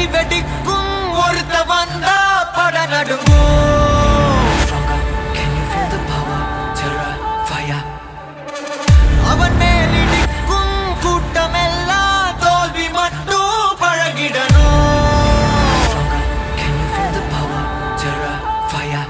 அடி வெடிக்கும் ஒருத்த வந்தா பட நடுங்கும் அவன் மேலிடிக்கும் கூட்டமெல்லாம் தோல்வி மட்டும் பழகிடணும். Can you feel the power, terror, fire?